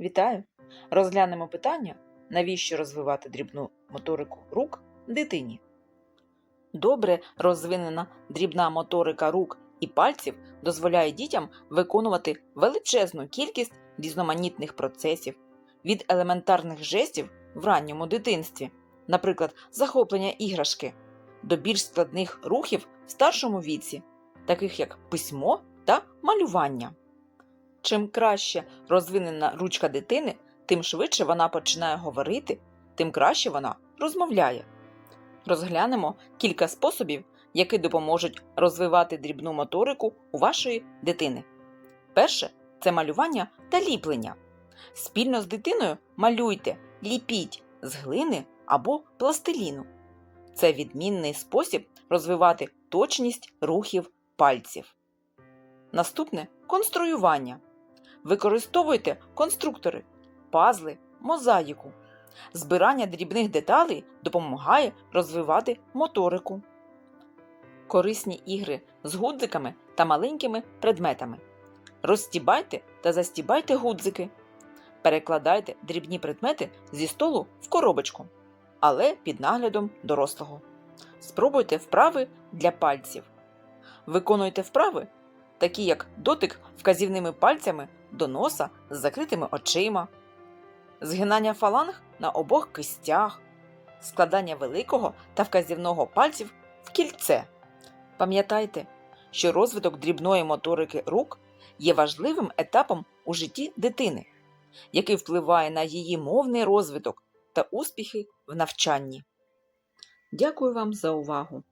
Вітаю! Розглянемо питання, навіщо розвивати дрібну моторику рук дитині. Добре розвинена дрібна моторика рук і пальців дозволяє дітям виконувати величезну кількість різноманітних процесів від елементарних жестів в ранньому дитинстві, наприклад, захоплення іграшки, до більш складних рухів в старшому віці, таких як письмо та малювання. Чим краще розвинена ручка дитини, тим швидше вона починає говорити, тим краще вона розмовляє. Розглянемо кілька способів, які допоможуть розвивати дрібну моторику у вашої дитини. Перше це малювання та ліплення. Спільно з дитиною малюйте, ліпіть з глини або пластиліну. Це відмінний спосіб розвивати точність рухів пальців. Наступне конструювання. Використовуйте конструктори, пазли, мозаїку. Збирання дрібних деталей допомагає розвивати моторику. Корисні ігри з гудзиками та маленькими предметами. Розстібайте та застібайте гудзики. Перекладайте дрібні предмети зі столу в коробочку, але під наглядом дорослого. Спробуйте вправи для пальців. Виконуйте вправи, такі як дотик вказівними пальцями до носа з закритими очима, згинання фаланг на обох кистях, складання великого та вказівного пальців в кільце. Пам'ятайте, що розвиток дрібної моторики рук є важливим етапом у житті дитини, який впливає на її мовний розвиток та успіхи в навчанні. Дякую вам за увагу!